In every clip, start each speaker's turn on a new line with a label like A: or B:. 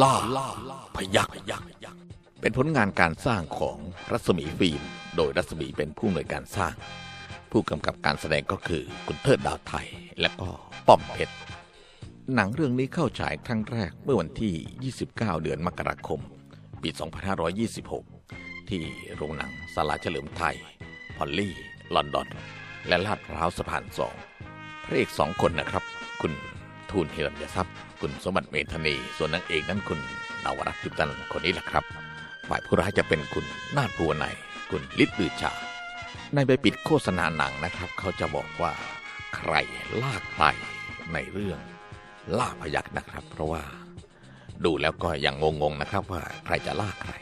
A: ล่าพยักเป็นผลงานการสร้างของรัศมีฟิล์ม โดยรัศมีเป็นผู้อำนวยการสร้าง ผู้กำกับการแสดงก็คือคุณเทิดดาวไทย และก็ป้อมเพชรหนังเรื่องนี้เข้าฉายครั้งแรกเมื่อวันที่ 29 เดือนมกราคม ปี 2526 ที่โรงหนังสาลาเฉลิมไทย พอลลี่ ลอนดอน และลาดพร้าวสะพานสองพระเอกสองคนนะครับ คุณ ทูลเฮรัญยทรัพย์ คุณสมบัติเมธนี ส่วนนางเอกนั้นคุณนวรัตน์ยุตันคนนี้แหละครับ ฝ่ายผู้ร้ายจะเป็นคุณนาฏภูวนัยคุณฤทธิ์ลือชา ในใบปิดโฆษณาหนังนะครับ เขาจะบอกว่าใครล่าใครในเรื่องล่าพยักนะครับ เพราะว่าดูแล้วก็ยังงงๆนะครับว่าใครจะล่าใคร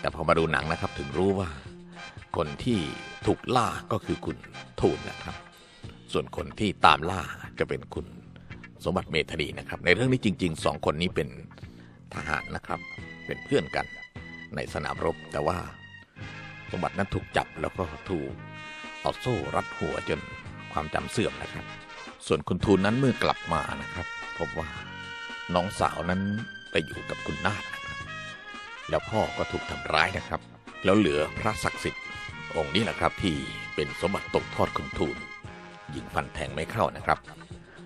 A: แต่พอมาดูหนังนะครับถึงรู้ว่า คนที่ถูกล่าก็คือคุณทูลนะครับ ส่วนคนที่ตามล่าจะเป็นคุณ สมบัติเมธานีนะครับ ในเรื่องนี้จริงๆสองคนนี้เป็นทหารนะครับ เป็นเพื่อนกันในสนามรบ แต่ว่าสมบัตินั้นถูกจับแล้วก็ถูกเอาโซ่รัดหัวจนความจำเสื่อมนะครับ ส่วนคุณทูลนั้นเมื่อกลับมานะครับ พบว่าน้องสาวนั้นไปอยู่กับคุณนาฏนะครับ แล้วพ่อก็ถูกทำร้ายนะครับ แล้วเหลือพระศักดิ์สิทธิ์องค์นี้แหละครับที่เป็นสมบัติตกทอดคุณทูลยิงฟันแทงไม่เข้านะครับ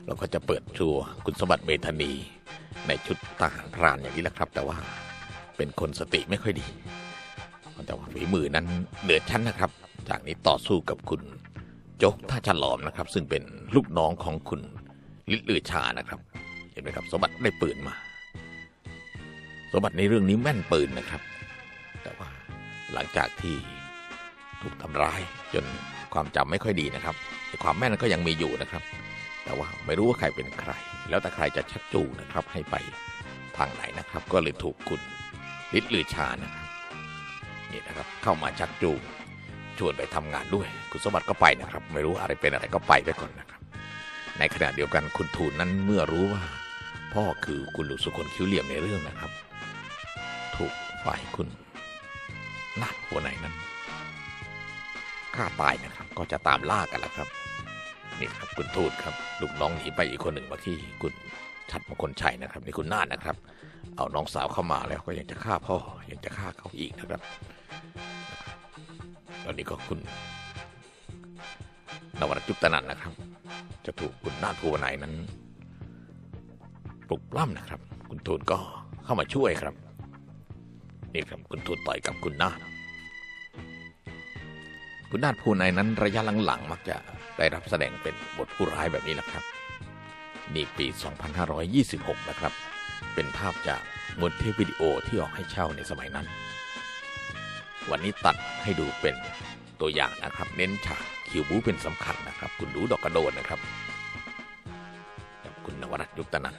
A: เราก็จะเปิดชัวคุณสมบัติเมธานีในชุดทหารพรานอย่างนี้แหละครับ แต่ว่าเป็นคนสติไม่ค่อยดี แต่ว่าฝีมือนั้นเหนือชั้นนะครับ จากนี้ต่อสู้กับคุณโจ๊กท่าฉลอมนะครับ ซึ่งเป็นลูกน้องของคุณลิลือชานะครับ เห็นไหมครับ สมบัติได้ปืนมา สมบัติในเรื่องนี้แม่นปืนนะครับ แต่ว่าหลังจากที่ถูกทำร้ายจนความจำไม่ค่อยดีนะครับไอ้ความแม่นก็ยังมีอยู่นะครับ แต่ว่าไม่รู้ว่าใครเป็นใคร แล้วแต่ใครจะชักจูงนะครับให้ไปทางไหนนะครับ ก็เลยถูกคุณฤทธิ์ลือชานะครับนี่นะครับเข้ามาชักจูงชวนไปทำงานด้วยคุณสมบัติก็ไปนะครับ ไม่รู้อะไรเป็นอะไรก็ไปไปก่อนนะครับ ในขณะเดียวกันคุณทูลนั้นเมื่อรู้ว่า พ่อคือคุณหลุสุคนคิ้วเหลี่ยมในเรื่องนะครับ ถูกฝ่ายคุณนาดหัวไหนนั้นฆ่าตายนะครับ ก็จะตามล่ากันแล้วครับ นี่ครับคุณทูตครับ ลูกน้องหนีไปอีกคนหนึ่งมาที่คุณชัดมงคลชัยนะครับนี่คุณนาฏนะครับ เอาน้องสาวเข้ามาแล้วก็ยังจะฆ่าพ่อยังจะฆ่าเขาอีกนะครับ ตอนนี้ก็คุณนวรัตจุตนันท์นะครับ จะถูกคุณนาฏภูวนัยนั้นปลุกปล้ำนะครับ คุณทูตก็เข้ามาช่วยครับ นี่ครับคุณทูตต่อยกับคุณนาฏ คุณนาฏภูนัยนั้นระยะหลังๆ มักจะได้รับแสดงเป็นบทผู้ร้ายแบบนี้แหละครับ นี่ปี 2526 นะครับ เป็นภาพจากมวลเทปวิดีโอที่ออกให้เช่าในสมัยนั้น วันนี้ตัดให้ดูเป็นตัวอย่างนะครับ เน้นฉากคิวบูเป็นสำคัญนะครับ คุณดูดอกกระโดนนะครับกับคุณนวรัตยุคตนัน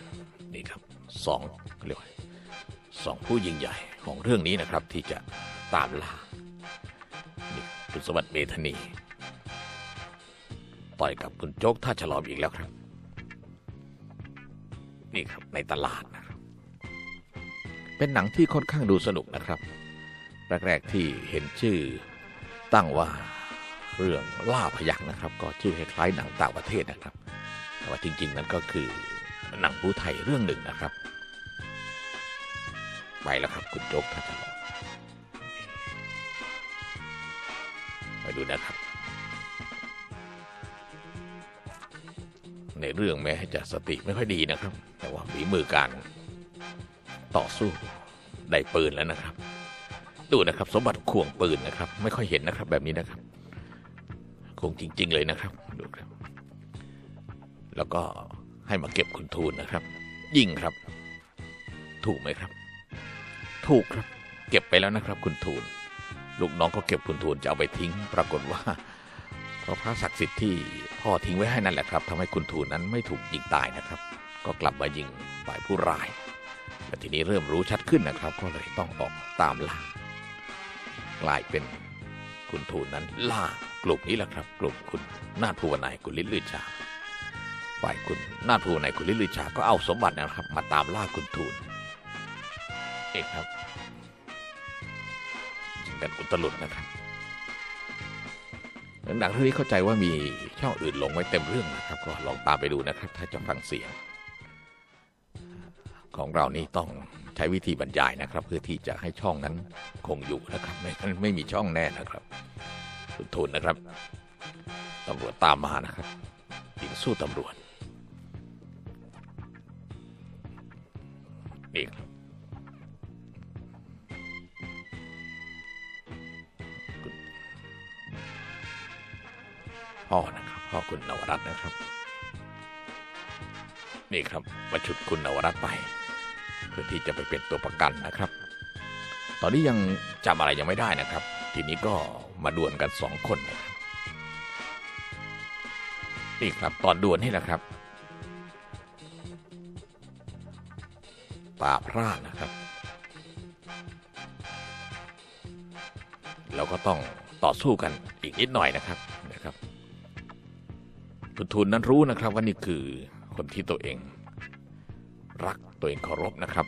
A: นี่ครับสองเรียกว่าสองผู้ยิ่งใหญ่ของเรื่องนี้นะครับที่จะตามล่า คุณสวัสดิ์เมธนี ต่อยกับคุณโจ๊กท่าฉลอมอีกแล้วครับ นี่ครับในตลาดนะครับ เป็นหนังที่ค่อนข้างดูสนุกนะครับ แรก ๆ ที่เห็นชื่อตั้งว่าเรื่องล่าพยักนะครับ ก็ชื่อคล้ายๆหนังต่างประเทศนะครับ แต่ว่าจริง ๆ นั้นก็คือหนังผู้ไทยเรื่องหนึ่งนะครับ ไปแล้วครับคุณโจ๊กท่าฉลอม ดูนะครับ ในเรื่องแม้จะสติไม่ค่อยดีนะครับ แต่ว่าฝีมือการต่อสู้ได้ปืนแล้วนะครับ ดูนะครับสมบัติข่วงปืนนะครับ ไม่ค่อยเห็นนะครับแบบนี้นะครับคงจริง ๆ เลยนะครับดูครับ แล้วก็ให้มาเก็บคุณทูลนะครับ ยิงครับ ถูกไหมครับ ถูกครับ เก็บไปแล้วนะครับคุณทูล ลูกน้องก็เก็บคุณทูลจะเอาไปทิ้ง ปรากฏว่าเพราะพระศักดิ์สิทธิ์ที่พ่อทิ้งไว้ให้นั่นแหละครับทำให้คุณทูลนั้นไม่ถูกยิงตายนะครับ ก็กลับมายิงฝ่ายผู้ร้ายแต่ทีนี้เริ่มรู้ชัดขึ้นนะครับ ก็เลยต้องออกตามล่ากลายเป็นคุณทูลนั้นล่ากลุ่มนี้แหละครับ กลุ่มคุณนาถภูวนัยคุณลิลลือชาฝ่ายคุณนาถภูวนัยคุณลิลลือชาก็เอาสมบัตินะครับ มาตามล่าคุณทูลเองครับ กันอุตลุดนะครับหนังเรื่องนี้เข้าใจว่ามีช่องอื่นลงไว้เต็มเรื่องนะครับ ก็ลองตามไปดูนะครับ ถ้าจะฟังเสียง ของเรานี่ต้องใช้วิธีบรรยายนะครับ เพื่อที่จะให้ช่องนั้นคงอยู่นะครับ ไม่งั้นไม่มีช่องแน่นะครับคุณทูนนะครับตำรวจตามมานะครับยิงสู้ตำรวจนี่ครับ พ่อนะครับ พ่อคุณนวรัตน์นะครับ นี่ครับมาฉุดคุณนวรัตน์ไป เพื่อที่จะไปเป็นตัวประกันนะครับ ตอนนี้ยังจำอะไรยังไม่ได้นะครับ ทีนี้ก็มาดวลกันสองคนนะครับนี่ครับตอนดวลนี่แหละครับตาพร่านะครับ แล้วก็ต้องต่อสู้กันอีกนิดหน่อยนะครับนะครับ คุณทุนนั้นรู้นะครับว่านี่คือคนที่ตัวเอง รักตัวเองเคารพนะครับ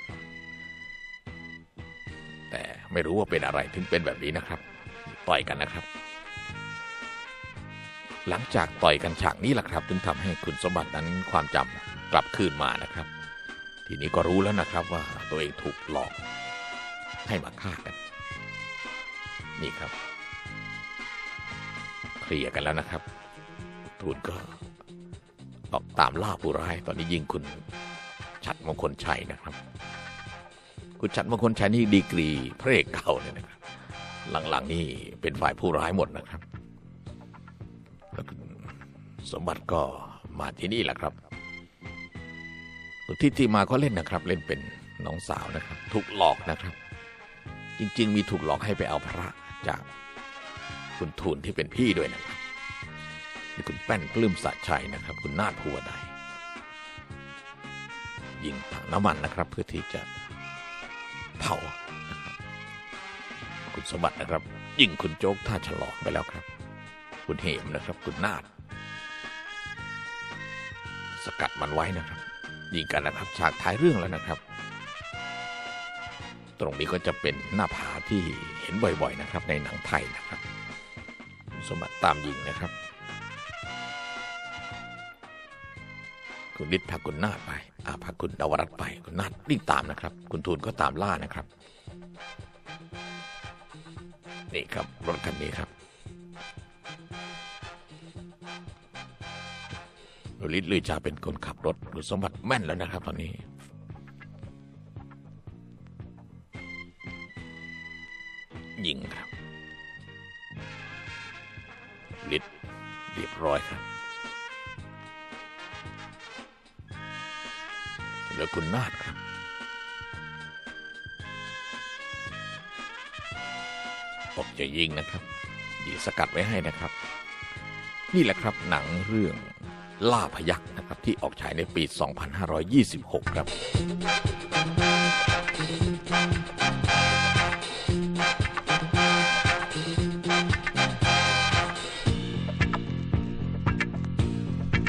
A: แต่ไม่รู้ว่าเป็นอะไรถึงเป็นแบบนี้นะครับ ต่อยกันนะครับ หลังจากต่อยกันฉากนี้แหละครับ ถึงทำให้คุณสมบัตินั้นความจำกลับคืนมานะครับ ทีนี้ก็รู้แล้วนะครับว่าตัวเองถูกหลอกให้มาฆ่ากัน นี่ครับเคลียร์กันแล้วนะครับ ทูนก็ออกตามล่าผู้ร้าย ตอนนี้ยิงคุณชัดมงคลชัยนะครับ คุณชัดมงคลชัยนี่ดีกรีพระเอกเก่าเลยนะครับหลังๆนี่เป็นฝ่ายผู้ร้ายหมดนะครับแล้วสมบัติก็มาที่นี่แหละครับที่ที่มาก็เล่นนะครับ เล่นเป็นน้องสาวนะครับ ถูกหลอกนะครับ จริง ๆ มีถูกหลอกให้ไปเอาพระจากคุณทูลที่เป็นพี่ด้วยนะครับี่คุณแป้นปลื้มสัจชัยนะครับ คุณนาฏภูวดายยิงถังน้ำมันนะครับ เพื่อที่จะเผาคุณสมบัตินะครับ ยิงคุณโจ๊กท่าฉลองไปแล้วครับ คุณเหมนะครับ คุณนาฏสกัดมันไว้นะครับ ยิงกันนะครับฉากท้ายเรื่องแล้วนะครับ ตรงนี้ก็จะเป็นหน้าผาที่เห็นบ่อยๆนะครับ ในหนังไทยนะครับ สมบัติตามยิงนะครับ คุณนิดพาคุณนาฏไปอาพาคุณดาวรัตน์ไปคุณนาฏรีบตามนะครับ คุณทูลก็ตามล่านะครับ นี่ครับรถคันนี้ครับฤทธิ์ลือชาเป็นคนขับรถคุณสมบัติแม่นแล้วนะครับ ตอนนี้ยิงครับฤทธิ์เรียบร้อยครับ เหลือคุณนาฏครับออกจะยิงนะครับยิงสกัดไว้ให้นะครับ นี่แหละครับหนังเรื่องล่าพยักนะครับ ที่ออกฉายในปี 2526 ครับ